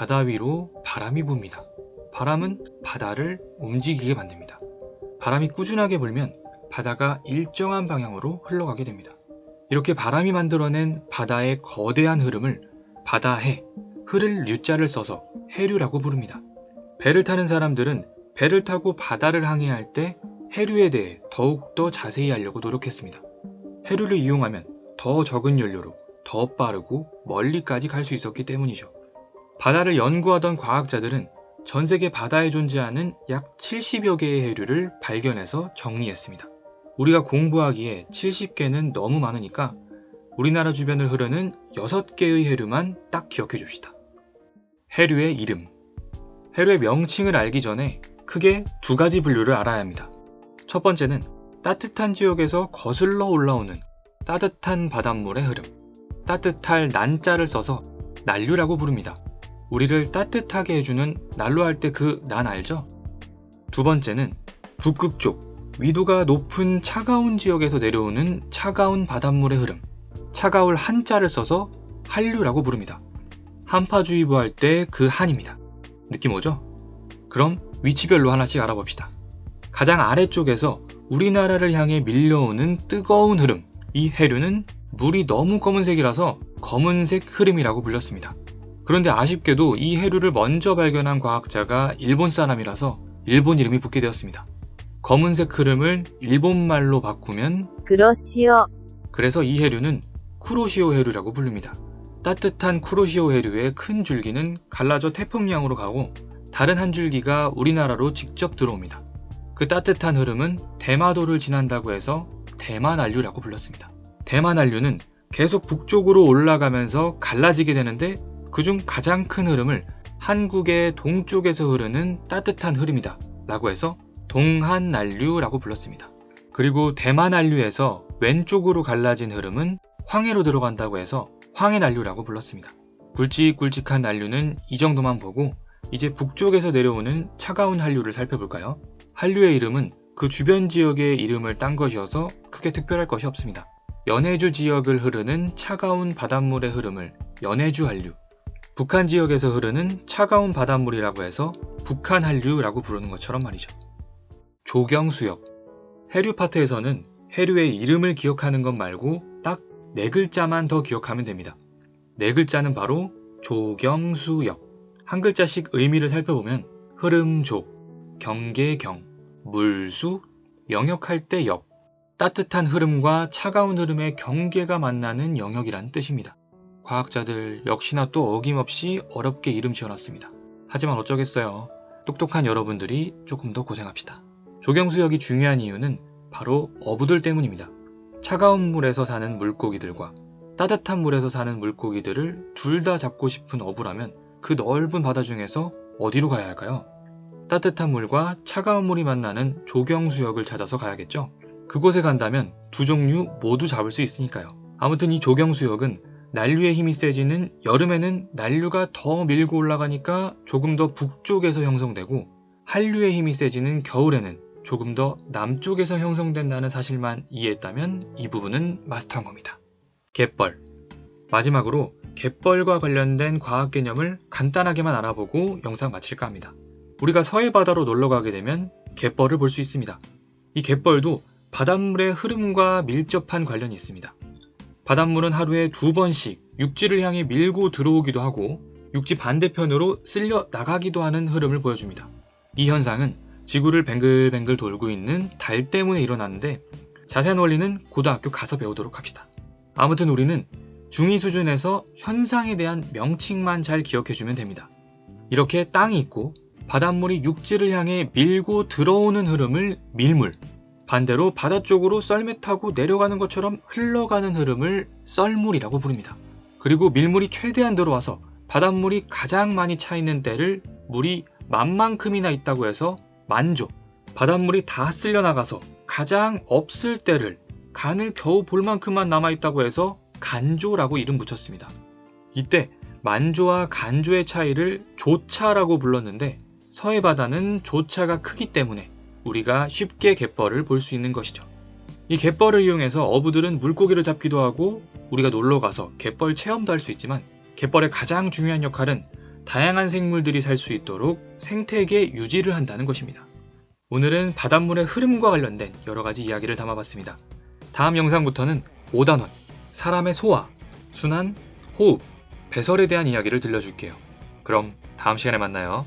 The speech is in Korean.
바다 위로 바람이 붑니다. 바람은 바다를 움직이게 만듭니다. 바람이 꾸준하게 불면 바다가 일정한 방향으로 흘러가게 됩니다. 이렇게 바람이 만들어낸 바다의 거대한 흐름을 바다해, 흐를 류자를 써서 해류라고 부릅니다. 배를 타는 사람들은 배를 타고 바다를 항해할 때 해류에 대해 더욱더 자세히 알려고 노력했습니다. 해류를 이용하면 더 적은 연료로 더 빠르고 멀리까지 갈 수 있었기 때문이죠. 바다를 연구하던 과학자들은 전 세계 바다에 존재하는 약 70여 개의 해류를 발견해서 정리했습니다. 우리가 공부하기에 70개는 너무 많으니까 우리나라 주변을 흐르는 6개의 해류만 딱 기억해 줍시다. 해류의 이름. 해류의 명칭을 알기 전에 크게 두 가지 분류를 알아야 합니다. 첫 번째는 따뜻한 지역에서 거슬러 올라오는 따뜻한 바닷물의 흐름. 따뜻할 난자를 써서 난류라고 부릅니다. 우리를 따뜻하게 해주는 난로 할 때 그 난 알죠? 두 번째는 북극 쪽 위도가 높은 차가운 지역에서 내려오는 차가운 바닷물의 흐름. 차가울 한자를 써서 한류라고 부릅니다. 한파주의보 할 때 그 한입니다. 느낌 오죠? 그럼 위치별로 하나씩 알아봅시다. 가장 아래쪽에서 우리나라를 향해 밀려오는 뜨거운 흐름. 이 해류는 물이 너무 검은색이라서 검은색 흐름이라고 불렸습니다. 그런데 아쉽게도 이 해류를 먼저 발견한 과학자가 일본 사람이라서 일본 이름이 붙게 되었습니다. 검은색 흐름을 일본말로 바꾸면 黒潮、 그래서 이 해류는 쿠로시오 해류라고 부릅니다. 따뜻한 쿠로시오 해류의 큰 줄기는 갈라져 태평양으로 가고 다른 한 줄기가 우리나라로 직접 들어옵니다. 그 따뜻한 흐름은 대마도를 지난다고 해서 대만안류라고 불렀습니다. 대만안류는 계속 북쪽으로 올라가면서 갈라지게 되는데 그중 가장 큰 흐름을 한국의 동쪽에서 흐르는 따뜻한 흐름이다 라고 해서 동한난류라고 불렀습니다. 그리고 대만안류에서 왼쪽으로 갈라진 흐름은 황해로 들어간다고 해서 황해난류라고 불렀습니다. 굵직굵직한 난류는 이 정도만 보고 이제 북쪽에서 내려오는 차가운 한류를 살펴볼까요? 한류의 이름은 그 주변 지역의 이름을 딴 것이어서 크게 특별할 것이 없습니다. 연해주 지역을 흐르는 차가운 바닷물의 흐름을 연해주 한류, 북한 지역에서 흐르는 차가운 바닷물이라고 해서 북한 한류라고 부르는 것처럼 말이죠. 조경수역. 해류 파트에서는 해류의 이름을 기억하는 것 말고 딱 네 글자만 더 기억하면 됩니다. 네 글자는 바로 조경수역. 한 글자씩 의미를 살펴보면 흐름조, 경계경, 물수, 영역할 때 역. 따뜻한 흐름과 차가운 흐름의 경계가 만나는 영역이란 뜻입니다. 과학자들 역시나 또 어김없이 어렵게 이름 지어놨습니다. 하지만 어쩌겠어요. 똑똑한 여러분들이 조금 더 고생합시다. 조경수역이 중요한 이유는 바로 어부들 때문입니다. 차가운 물에서 사는 물고기들과 따뜻한 물에서 사는 물고기들을 둘 다 잡고 싶은 어부라면 그 넓은 바다 중에서 어디로 가야 할까요? 따뜻한 물과 차가운 물이 만나는 조경수역을 찾아서 가야겠죠? 그곳에 간다면 두 종류 모두 잡을 수 있으니까요. 아무튼 이 조경수역은 난류의 힘이 세지는 여름에는 난류가 더 밀고 올라가니까 조금 더 북쪽에서 형성되고 한류의 힘이 세지는 겨울에는 조금 더 남쪽에서 형성된다는 사실만 이해했다면 이 부분은 마스터한 겁니다. 갯벌. 마지막으로 갯벌과 관련된 과학 개념을 간단하게만 알아보고 영상 마칠까 합니다. 우리가 서해 바다로 놀러 가게 되면 갯벌을 볼 수 있습니다. 이 갯벌도 바닷물의 흐름과 밀접한 관련이 있습니다. 바닷물은 하루에 두 번씩 육지를 향해 밀고 들어오기도 하고 육지 반대편으로 쓸려 나가기도 하는 흐름을 보여줍니다. 이 현상은 지구를 뱅글뱅글 돌고 있는 달 때문에 일어나는데 자세한 원리는 고등학교 가서 배우도록 합시다. 아무튼 우리는 중2 수준에서 현상에 대한 명칭만 잘 기억해주면 됩니다. 이렇게 땅이 있고 바닷물이 육지를 향해 밀고 들어오는 흐름을 밀물, 반대로 바다 쪽으로 썰매 타고 내려가는 것처럼 흘러가는 흐름을 썰물이라고 부릅니다. 그리고 밀물이 최대한 들어와서 바닷물이 가장 많이 차 있는 때를 물이 만만큼이나 있다고 해서 만조. 바닷물이 다 쓸려 나가서 가장 없을 때를 간을 겨우 볼 만큼만 남아 있다고 해서 간조라고 이름 붙였습니다. 이때 만조와 간조의 차이를 조차라고 불렀는데 서해 바다는 조차가 크기 때문에 우리가 쉽게 갯벌을 볼 수 있는 것이죠. 이 갯벌을 이용해서 어부들은 물고기를 잡기도 하고 우리가 놀러 가서 갯벌 체험도 할 수 있지만 갯벌의 가장 중요한 역할은 다양한 생물들이 살 수 있도록 생태계 유지를 한다는 것입니다. 오늘은 바닷물의 흐름과 관련된 여러 가지 이야기를 담아봤습니다. 다음 영상부터는 5단원, 사람의 소화, 순환, 호흡, 배설에 대한 이야기를 들려줄게요. 그럼 다음 시간에 만나요.